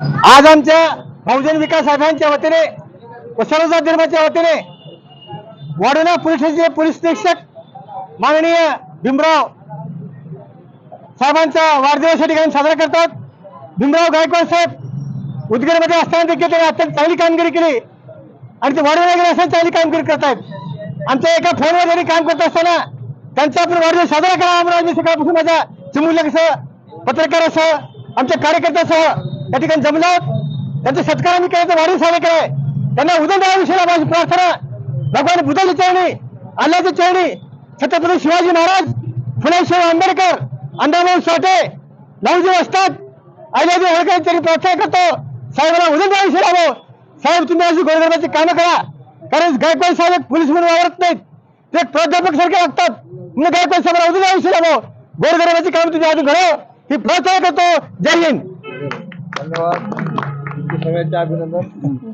आज आमच्या बहुजन विकास आघाडीच्या वतीने व सर्वजात धर्माच्या वतीने वाडोना पोलीस पोलीस निरीक्षक माननीय भीमराव साहेबांचा वाढदिवस या ठिकाणी साजरा करतात. भीमराव गायकवाड साहेब उदगीरमध्ये असताना देखील त्यांनी अत्यंत चांगली कामगिरी केली आणि ते वाढवल्या गेले असताना चांगली कामगिरी करतायत. आमच्या एका फोनवर त्यांनी काम करत असताना त्यांचा आपण वाढदिवस साजरा करा म्हणून सकाळपासून माझ्या चिमुल्यासह पत्रकारासह आमच्या कार्यकर्त्यासह या ठिकाणी जमलो त्यांचा सत्कार आम्ही केला वाढीव साजरा केलाय त्यांना उदय विषयाला माझी प्रार्थना भगवान बुद्धाची चरणी अल्लाच्या चरणी छत्रपती शिवाजी महाराज फुलेशाह आंबेडकर अण्णाभाऊ साठे नवजी असतात अहिल्याजी होळकर तरी प्रार्थना करतो. साहेबांना उदय आयुष्य लाभो. साहेब तुम्ही अशी गोरगरबाची कामं करा. कारण गायकवाड साहेब एक पोलीस म्हणून वावरत नाहीत. ते एक प्राध्यापक सारखे वागतात म्हणून गायकवाड साहेब उदय आयुष्य लाभो. गोरगरबाची कामं तुम्ही अजून घडव. ही प्रार्थना करतो. जय हिंद. धन्यवाद. सगळ्यांचे अभिनंदन.